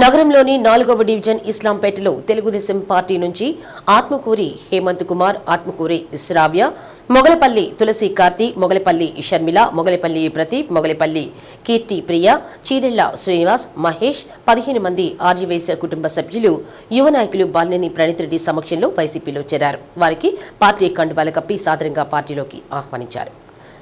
నగరంలోని నాలుగవ division ఇస్లాంపేటలో Telugu Desam party నుంచి ఆత్మకూరి హేమంత్ కుమార్ ఆత్మకూరి శ్రావ్య మొగలపల్లి తులసి కార్తీ మొగలపల్లి షర్మిల మొగలపల్లి ప్రదీప్ మొగలపల్లి కీర్తి ప్రియ చీదెళ్ళ శ్రీనివాస్ మహేష్ పదిహేను మంది ఆర్యవైశ్య కుటుంబ సభ్యులు యువ నాయకులు బాలినేని ప్రణితిరెడ్డి సమక్షంలో వైసీపీలో చేరారు. వారికి పార్టీ కండువాల కప్పి సాదరంగా పార్టీలోకి ఆహ్వానించారు.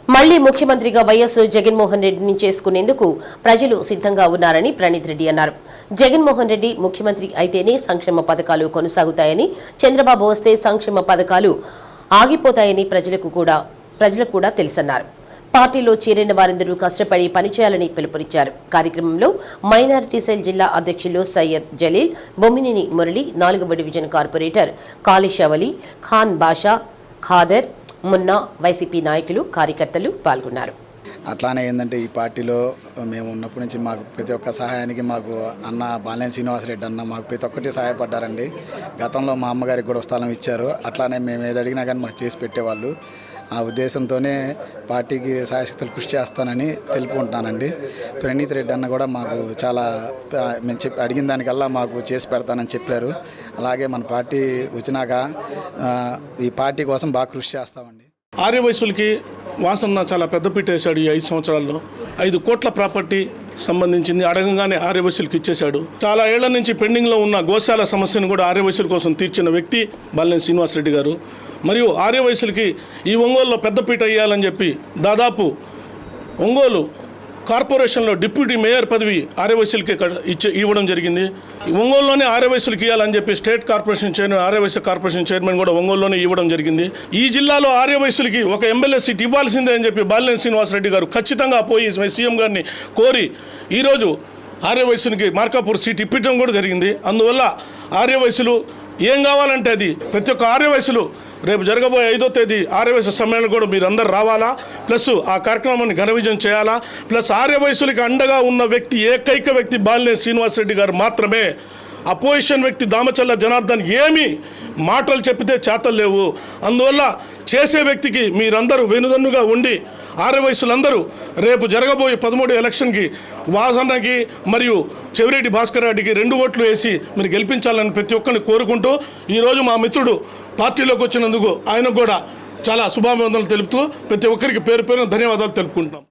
మళ్ళీ ముఖ్యమంత్రిగా వైఎస్ జగన్మోహన్ రెడ్డిని చేసుకునేందుకు ప్రజలు సిద్ధంగా ఉన్నారని ప్రణీత్ రెడ్డి అన్నారు. జగన్మోహన్ రెడ్డి ముఖ్యమంత్రి అయితేనే సంక్షేమ పథకాలు కొనసాగుతాయని చంద్రబాబు వస్తే సంక్షేమ పథకాలు ఆగిపోతాయని ప్రజలకు కూడా ప్రజలకు కూడా తెలుసన్నారు. పార్టీలో చేరిన వారందరూ కష్టపడి పనిచేయాలని పిలుపునిచ్చారు. కార్యక్రమంలో మైనారిటీ సెల్ జిల్లా అధ్యక్షులు సయ్యద్ జలీల్ బొమ్మినేని మురళి నాలుగవ division corporator Kalishavali Khan Basha Khader Munna YCP నాయకులు కార్యకర్తలు పాల్గొన్నారు. అట్లానే ఏంటంటే ఈ పార్టీలో మేము ఉన్నప్పటి నుంచి మాకు ప్రతి ఒక్క సహాయానికి మాకు అన్న బాలేని శ్రీనివాసరెడ్డి అన్న మాకు ప్రతి ఒక్కటి సహాయపడ్డారండి. గతంలో మా అమ్మగారికి కూడా స్థలం ఇచ్చారు. అట్లానే మేము ఏది అడిగినా కానీ మాకు చేసి పెట్టేవాళ్ళు. ఆ ఉద్దేశంతోనే పార్టీకి సాయశక్తులు కృషి చేస్తానని తెలుపుకుంటున్నానండి. ప్రణీత్ రెడ్డి అన్న కూడా మాకు చాలా మేము చెప్పి అడిగిన దానికల్లా మాకు చేసి పెడతానని చెప్పారు. అలాగే మన పార్టీ వచ్చినాక ఈ పార్టీ కోసం బాగా కృషి చేస్తామండి. ఆర్యవయసులకి వాసన్న చాలా పెద్దపీట వేశాడు ఈ ఐదు సంవత్సరాల్లో. ఐదు కోట్ల ప్రాపర్టీ సంబంధించింది అడగంగానే ఆర్యవయసులకి ఇచ్చేశాడు. చాలా ఏళ్ళ నుంచి పెండింగ్లో ఉన్న గోశాల సమస్యను కూడా ఆర్యవయసుల కోసం తీర్చిన వ్యక్తి బాలినేని శ్రీనివాసరెడ్డి గారు. మరియు ఆర్యవయసులకి ఈ ఒంగోలులో పెద్దపీట వేయాలని చెప్పి దాదాపు ఒంగోలు కార్పొరేషన్లో డిప్యూటీ మేయర్ పదవి ఆర్యవైశ్యులకి ఇచ్చే ఇవ్వడం జరిగింది. ఒంగోలులోనే ఆర్యవైశ్యులకి ఇవ్వాలని చెప్పి state corporation chairman Aryavysya corporation chairman కూడా ఒంగోలులోనే ఇవ్వడం జరిగింది. ఈ జిల్లాలో ఆర్యవైశ్యులకి ఒక ఎమ్మెల్యే సీట్ ఇవ్వాల్సిందే అని చెప్పి బాలినేని శ్రీనివాసరెడ్డి గారు ఖచ్చితంగా పోయి సీఎం గారిని కోరి ఈరోజు ఆర్యవైశ్యునికి మార్కాపూర్ సీట్ ఇప్పించడం కూడా జరిగింది. అందువల్ల ఆర్యవైశ్యులు ఏం కావాలంటే అది? ప్రతి ఒక్క ఆర్యవయసులు రేపు జరగబోయే ఐదో తేదీ ఆర్యవయసు సమ్మేళనం కూడా మీరు అందరు రావాలా? ప్లస్ ఆ కార్యక్రమాన్ని ఘన విజయం చేయాలా? ప్లస్ ఆర్యవయసులకి అండగా ఉన్న వ్యక్తి ఏకైక వ్యక్తి బాలినే శ్రీనివాసరెడ్డి గారు మాత్రమే అపోజిషన్ వ్యక్తి దామచల్ల జనార్దన్ ఏమి మాటలు చెప్పితే చేతలు లేవు. అందువల్ల చేసే వ్యక్తికి మీరందరూ వెనుదన్నుగా ఉండి ఆరు వయసులందరూ రేపు జరగబోయే పదమూడు ఎలక్షన్కి వాసనకి మరియు చెవిరెడ్డి భాస్కర్ రెడ్డికి రెండు ఓట్లు వేసి మీరు గెలిపించాలని ప్రతి ఒక్కరిని కోరుకుంటూ ఈరోజు మా మిత్రుడు పార్టీలోకి వచ్చినందుకు ఆయనకు కూడా చాలా శుభాభివందనలు తెలుపుతూ ప్రతి ఒక్కరికి పేరు పేరున ధన్యవాదాలు తెలుపుకుంటున్నాం.